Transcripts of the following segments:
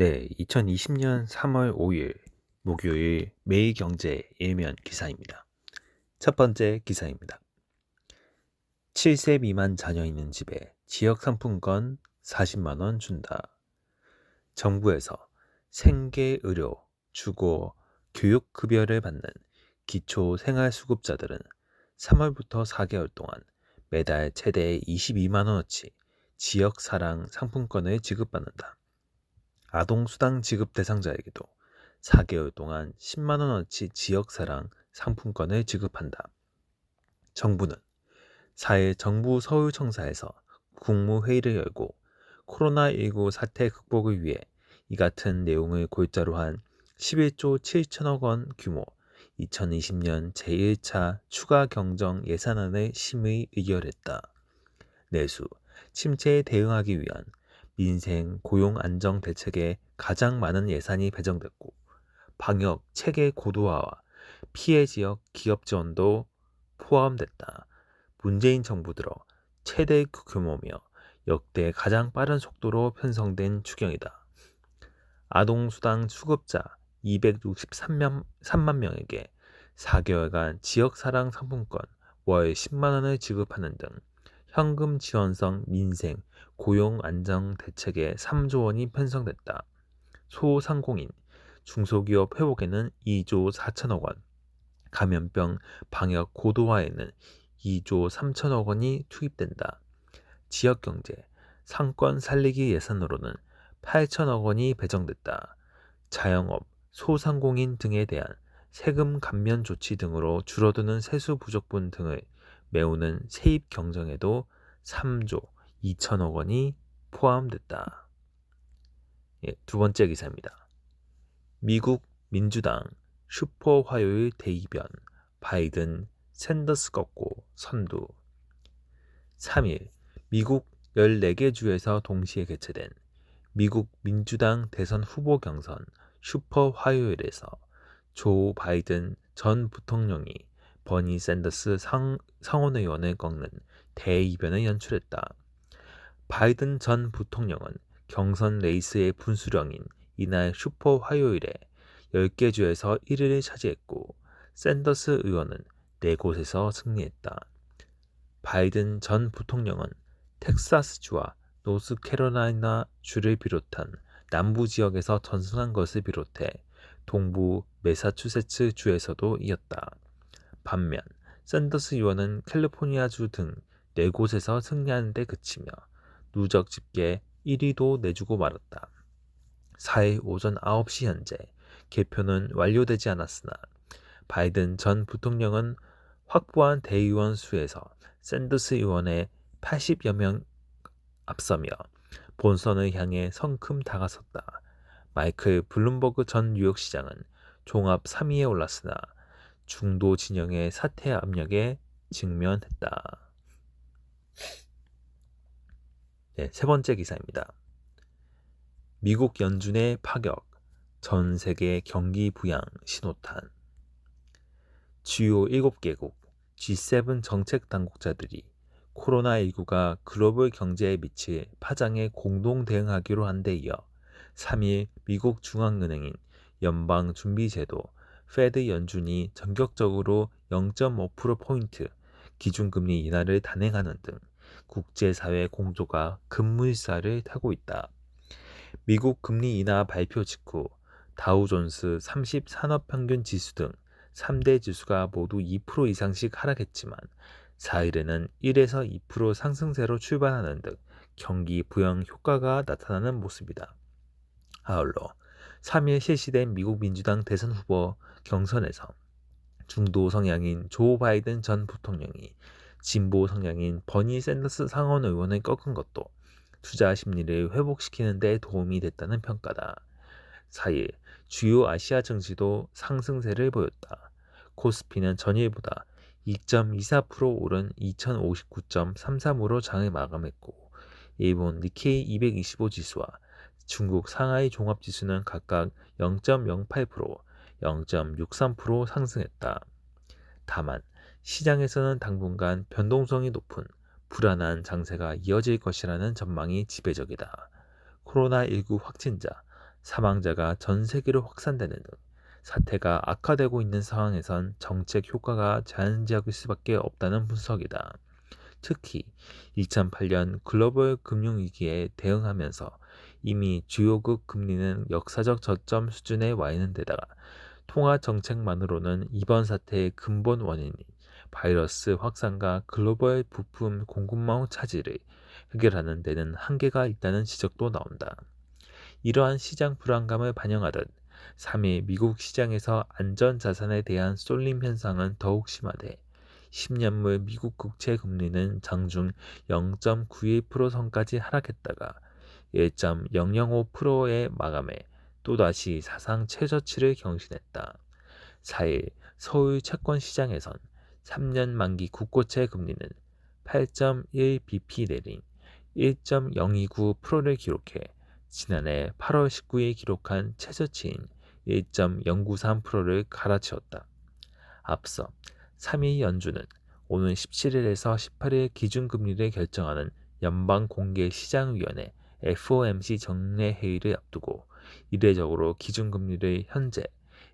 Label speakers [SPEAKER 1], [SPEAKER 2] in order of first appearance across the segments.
[SPEAKER 1] 네, 2020년 3 월 5 일 목요일 매일경제 일면 기사입니다. 첫 번째 기사입니다. 7세 미만 자녀 있는 집에 지역 상품권 40만 원 준다. 정부에서 생계 의료, 주거, 교육 급여를 받는 기초 생활수급자들은 3월부터 4개월 동안 매달 최대 22만 원어치 지역 사랑 상품권을 지급받는다. 아동수당 지급 대상자에게도 4개월 동안 10만원어치 지역사랑 상품권을 지급한다. 정부는 4일 정부 서울청사에서 국무회의를 열고 코로나19 사태 극복을 위해 이 같은 내용을 골자로 한 11조 7천억 원 규모 2020년 제1차 추가 경정 예산안을 심의 의결했다. 내수, 침체에 대응하기 위한 민생, 고용 안정 대책에 가장 많은 예산이 배정됐고 방역 체계 고도화와 피해 지역 기업 지원도 포함됐다. 문재인 정부 들어 최대 규모며 역대 가장 빠른 속도로 편성된 추경이다. 아동수당 수급자 263만 3만 명에게 4개월간 지역사랑 상품권 월 10만원을 지급하는 등 현금 지원성 민생 고용 안정 대책에 3조 원이 편성됐다. 소상공인, 중소기업 회복에는 2조 4천억 원, 감염병 방역 고도화에는 2조 3천억 원이 투입된다. 지역경제, 상권 살리기 예산으로는 8천억 원이 배정됐다. 자영업, 소상공인 등에 대한 세금 감면 조치 등으로 줄어드는 세수 부족분 등을 메우는 세입 경정에도 3조 2천억 원이 포함됐다. 예, 두 번째 기사입니다. 미국 민주당 슈퍼 화요일 대이변 바이든 샌더스 꺾고 선두 3일 미국 14개 주에서 동시에 개최된 미국 민주당 대선 후보 경선 슈퍼 화요일에서 조 바이든 전 부통령이 버니 샌더스 상, 상원의원을 꺾는 대이변을 연출했다. 바이든 전 부통령은 경선 레이스의 분수령인 이날 슈퍼 화요일에 10개 주에서 1위를 차지했고 샌더스 의원은 4곳에서 승리했다. 바이든 전 부통령은 텍사스주와 노스캐롤라이나 주를 비롯한 남부 지역에서 전승한 것을 비롯해 동부 메사추세츠 주에서도 이었다. 반면 샌더스 의원은 캘리포니아주 등 4곳에서 승리하는 데 그치며 누적 집계 1위도 내주고 말았다. 4일 오전 9시 현재 개표는 완료되지 않았으나 바이든 전 부통령은 확보한 대의원 수에서 샌더스 의원의 80여 명 앞서며 본선을 향해 성큼 다가섰다. 마이클 블룸버그 전 뉴욕시장은 종합 3위에 올랐으나 중도 진영의 사퇴 압력에 직면했다. 네, 세 번째 기사입니다. 미국 연준의 파격, 전 세계 경기 부양 신호탄. 주요 7개국 G7 정책 당국자들이 코로나19가 글로벌 경제에 미칠 파장에 공동 대응하기로 한 데 이어 3일 미국 중앙은행인 연방준비제도 페드 연준이 전격적으로 0.5%포인트 기준금리 인하를 단행하는 등 국제사회 공조가 급물살을 타고 있다. 미국 금리 인하 발표 직후 다우존스 30 산업평균 지수 등 3대 지수가 모두 2% 이상씩 하락했지만 4일에는 1에서 2% 상승세로 출발하는 등 경기 부양 효과가 나타나는 모습이다. 아울러 3일 실시된 미국 민주당 대선 후보 경선에서 중도 성향인 조 바이든 전 부통령이 진보 성향인 버니 샌더스 상원 의원을 꺾은 것도 투자 심리를 회복시키는 데 도움이 됐다는 평가다. 4일 주요 아시아 증시도 상승세를 보였다. 코스피는 전일보다 2.24% 오른 2059.33으로 장을 마감했고 일본 니케이 225 지수와 중국 상하이 종합 지수는 각각 0.08%, 0.63% 상승했다. 다만 시장에서는 당분간 변동성이 높은 불안한 장세가 이어질 것이라는 전망이 지배적이다. 코로나19 확진자 사망자가 전 세계로 확산되는 등 사태가 악화되고 있는 상황에선 정책 효과가 제한적일 수밖에 없다는 분석이다. 특히 2008년 글로벌 금융위기에 대응하면서 이미 주요국 금리는 역사적 저점 수준에 와 있는 데다가 통화 정책만으로는 이번 사태의 근본 원인인 바이러스 확산과 글로벌 부품 공급망 차질을 해결하는 데는 한계가 있다는 지적도 나온다. 이러한 시장 불안감을 반영하듯 3일 미국 시장에서 안전자산에 대한 쏠림 현상은 더욱 심화돼 10년물 미국 국채 금리는 장중 0.91% 선까지 하락했다가 1.005%의 마감에 또다시 사상 최저치를 경신했다. 4일 서울 채권 시장에선 3년 만기 국고채 금리는 8.1bp 내린 1.029%를 기록해 지난해 8월 19일 기록한 최저치인 1.093%를 갈아치웠다. 앞서 3일 연준은 오는 17일에서 18일 기준금리를 결정하는 연방공개시장위원회 FOMC 정례 회의를 앞두고 이례적으로 기준금리를 현재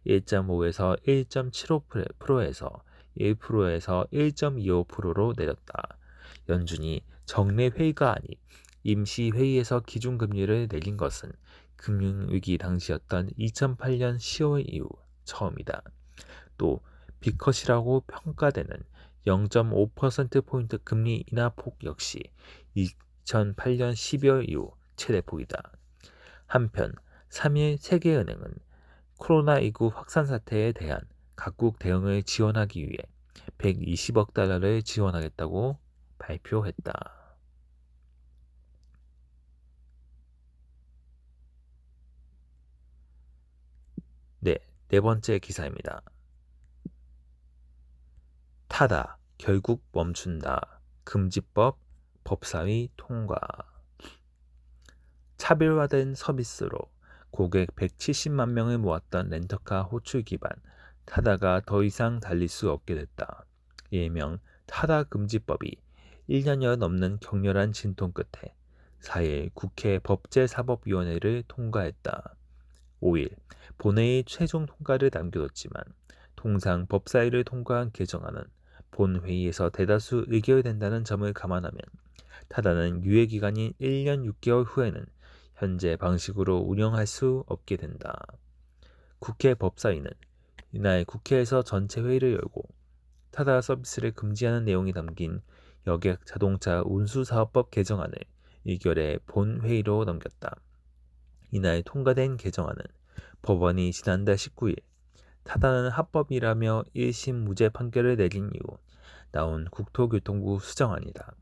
[SPEAKER 1] 1.5에서 1.75%에서 1%에서 1.25%로 내렸다. 연준이 정례 회의가 아닌 임시 회의에서 기준금리를 내린 것은 금융위기 당시였던 2008년 10월 이후 처음이다. 또 비컷이라고 평가되는 0.5%포인트 금리 인하 폭 역시 2008년 12월 이후 최대폭이다. 한편 3일 세계은행은 코로나19 확산 사태에 대한 각국 대응을 지원하기 위해 120억 달러를 지원하겠다고 발표했다. 네, 네 번째 기사입니다. 타다, 결국 멈춘다. 금지법, 법사위 통과. 차별화된 서비스로 고객 170만 명을 모았던 렌터카 호출 기반 타다가 더 이상 달릴 수 없게 됐다. 일명 타다 금지법이 1년여 넘는 격렬한 진통 끝에 4일 국회 법제사법위원회를 통과했다. 5일 본회의 최종 통과를 남겨뒀지만 통상 법사위를 통과한 개정안은 본회의에서 대다수 의결된다는 점을 감안하면 타다는 유예기간인 1년 6개월 후에는 현재 방식으로 운영할 수 없게 된다. 국회 법사위는 이날 국회에서 전체 회의를 열고 타다 서비스를 금지하는 내용이 담긴 여객 자동차 운수사업법 개정안을 의결해 본회의로 넘겼다. 이날 통과된 개정안은 법원이 지난달 19일 타다는 합법이라며 1심 무죄 판결을 내린 이후 나온 국토교통부 수정안이다.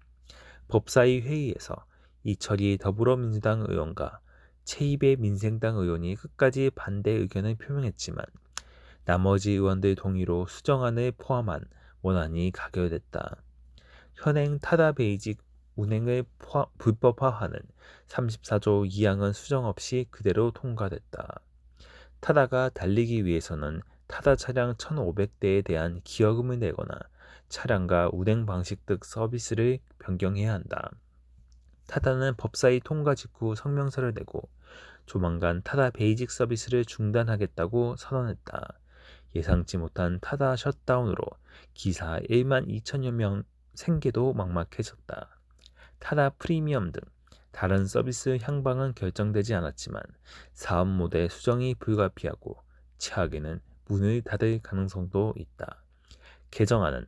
[SPEAKER 1] 법사위 회의에서 이철이 더불어민주당 의원과 최입의 민생당 의원이 끝까지 반대 의견을 표명했지만 나머지 의원들 동의로 수정안을 포함한 원안이 가결됐다. 현행 타다 베이직 운행을 포함, 불법화하는 34조 2항은 수정 없이 그대로 통과됐다. 타다가 달리기 위해서는 타다 차량 1,500대에 대한 기여금을 내거나 차량과 운행 방식 등 서비스를 변경해야 한다. 타다는 법사위 통과 직후 성명서를 내고 조만간 타다 베이직 서비스를 중단하겠다고 선언했다. 예상치 못한 타다 셧다운으로 기사 1만 2천여 명 생계도 막막해졌다. 타다 프리미엄 등 다른 서비스 향방은 결정되지 않았지만 사업 모델 수정이 불가피하고 최악에는 문을 닫을 가능성도 있다. 개정안은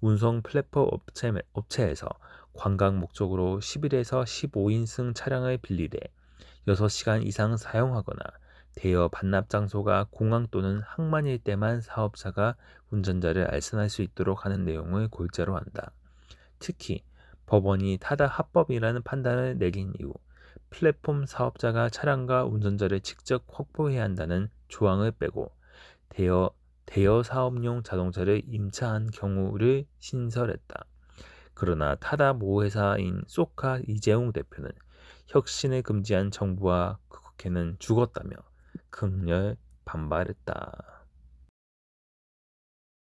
[SPEAKER 1] 운송 플랫폼 업체, 업체에서 관광 목적으로 10일에서 15인승 차량을 빌리되 6시간 이상 사용하거나 대여 반납 장소가 공항 또는 항만일 때만 사업자가 운전자를 알선할 수 있도록 하는 내용을 골자로 한다. 특히 법원이 타다 합법이라는 판단을 내린 이후 플랫폼 사업자가 차량과 운전자를 직접 확보해야 한다는 조항을 빼고 대여, 대여 사업용 자동차를 임차한 경우를 신설했다. 그러나 타다 모회사인 소카 이재용 대표는 혁신을 금지한 정부와 국회는 죽었다며 극렬 반발했다.